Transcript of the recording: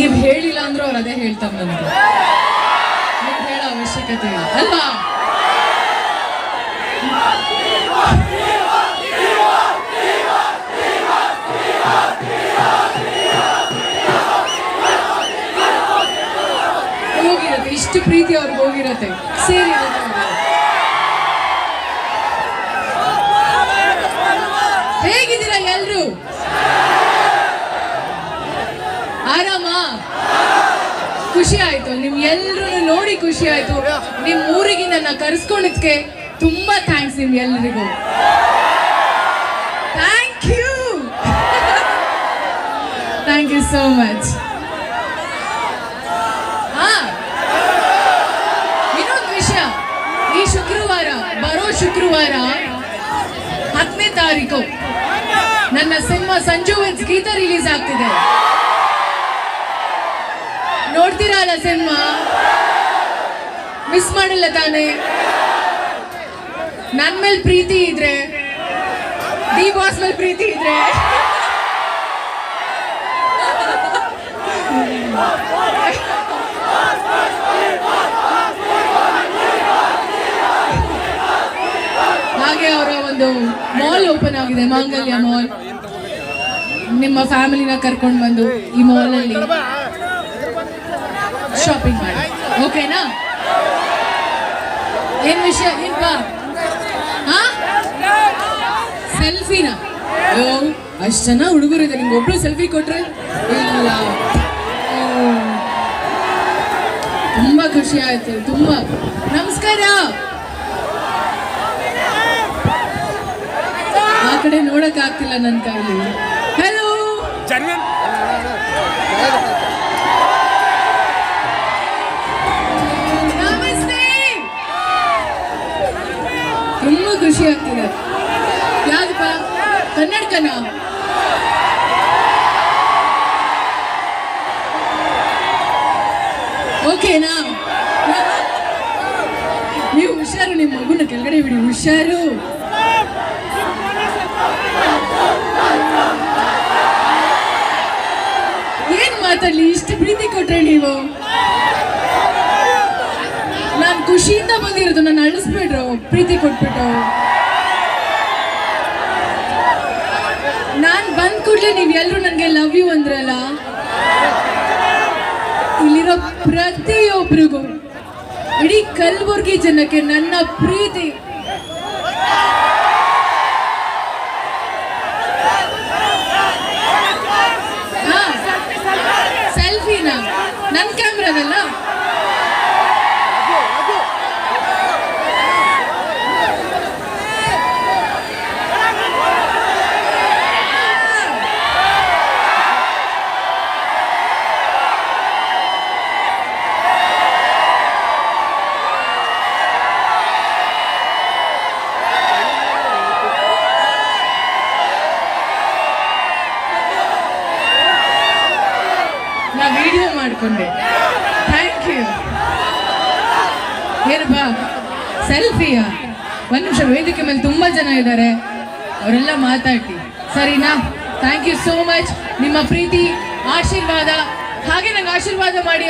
ನೀವ್ ಹೇಳಿಲ್ಲ ಅಂದ್ರೂ ಅವ್ರು ಅದೇ ಹೇಳ್ತಾರೆ ನನಗೆ ನೀವು ಹೇಳೋ ಅವಶ್ಯಕತೆ ಇಲ್ಲ, ಅಲ್ವಾ? ಹೋಗಿರತ್ತೆ, ಇಷ್ಟು ಪ್ರೀತಿ ಅವ್ರಿಗೆ ಹೋಗಿರತ್ತೆ. ಸೇರಿ ಖುಷಿ ಆಯ್ತು. ನಿಮ್ ಎಲ್ರು ನೋಡಿ ಖುಷಿ ಆಯ್ತು. ನಿಮ್ ಊರಿಗೆ ನನ್ನ ಕರೆಸ್ಕೊಂಡಿದ್ಕೆ ತುಂಬಾ ಥ್ಯಾಂಕ್ಸ್ ನಿಮ್ ಎಲ್ರಿಗೂ. Thank you thank you so much ಹಾ. ಇನ್ನೊಂದು ವಿಷಯ. ಈ ಶುಕ್ರವಾರ, ಬರೋ ಶುಕ್ರವಾರ ಹತ್ತನೇ ತಾರೀಕು. ನನ್ನ cinema Sanju with Geetha release ಆಗ್ತಿದೆ. ನೋಡ್ತೀರಾ ಅಲ್ಲ ಸಿನಿಮಾ? ಮಿಸ್ ಮಾಡಿಲ್ಲ ತಾನೇ? ನನ್ ಮೇಲೆ ಪ್ರೀತಿ ಇದ್ರೆ ಡಿ ಬಾಸ್ ಮೇಲೆ ಪ್ರೀತಿ ಇದ್ರೆ. ಹಾಗೆ ಅವರ ಒಂದು ಮಾಲ್ ಓಪನ್ ಆಗಿದೆ, ಮಾಂಗಲ್ಯ ಮಾಲ್ ನಿಮ್ಮ ಫ್ಯಾಮಿಲಿನ ಕರ್ಕೊಂಡು ಬಂದು ಈ ಮಾಲ್ ಅಲ್ಲಿ ಶಾಪಿಂಗ್ ಮಾಡಿ ಓಕೆನಾ ಏನ್ ವಿಷಯ? ಬಾ ಹಾ? ಸೆಲ್ಫಿನ ಅಷ್ಟು ಜನ ಹುಡುಗರು ಇದೆ ನಿಮ್ಗೆ ಒಬ್ರು ಸೆಲ್ಫಿ ಕೊಟ್ರೆ ಇಲ್ಲ. ತುಂಬಾ ಖುಷಿ ಆಯ್ತು, ತುಂಬಾ. ನಮಸ್ಕಾರ. ಆ ಕಡೆ ನೋಡಕ್ ಆಗ್ತಿಲ್ಲ ನನ್ನ ಕೈಲಿ. ನಮಸ್ತೆ! ತುಂಬಾ ಖುಷಿ ಆಗ್ತಿದೆ. ಯಾಕಪ್ಪ ಕನ್ನಡಕನ? ಓಕೆನಾ ನೀವು ಹುಷಾರು ನಿಮ್ಮ ಮಗುನ ಕೆಳಗಡೆ ಬಿಡಿ. ಹುಷಾರು. ಏನ್ ಮಾತಾಡ್ಲಿ ಇಷ್ಟು ಪ್ರೀತಿ ಕೊಟ್ರೆ ನೀವು? ನಾನು ಖುಷಿಯಿಂದ ಬಂದಿರೋದು, ನಾನು ಅಳಿಸ್ಬಿಟ್ರು, ಪ್ರೀತಿ ಕೊಟ್ಬಿಟ್ಟು. ನಾನು ಬಂದ್ ಕೂಡಲೇ ನೀವ್ ನನಗೆ ನನ್ಗೆ ಲವ್ ಯು ಅಂದ್ರಲ್ಲ? ಇಲ್ಲಿರೋ ಪ್ರತಿಯೊಬ್ಬರಿಗೂ ಇಡೀ ಕಲ್ಬುರ್ಗಿ ಜನಕ್ಕೆ ನನ್ನ ಪ್ರೀತಿ ಸೆಲ್ಫಿನ ನನ್ ಕ್ಯಾಮ್ರಾದಲ್ಲ ನಾ ವಿಡಿಯೋ ಮಾಡ್ಕೊಂಡೆ. ಥ್ಯಾಂಕ್ ಯು ಏನಪ್ಪ ಸೆಲ್ಫಿಯಾ ಒಂದು ನಿಮಿಷ, ವೇದಿಕೆ ಮೇಲೆ ತುಂಬಾ ಜನ ಇದ್ದಾರೆ. ಅವರೆಲ್ಲ ಮಾತಾಡಿ. ಸರಿನಾ? ಥ್ಯಾಂಕ್ ಯು ಸೋ ಮಚ್ ನಿಮ್ಮ ಪ್ರೀತಿ, ಆಶೀರ್ವಾದ. ಹಾಗೆ ನಂಗೆ ಆಶೀರ್ವಾದ ಮಾಡಿ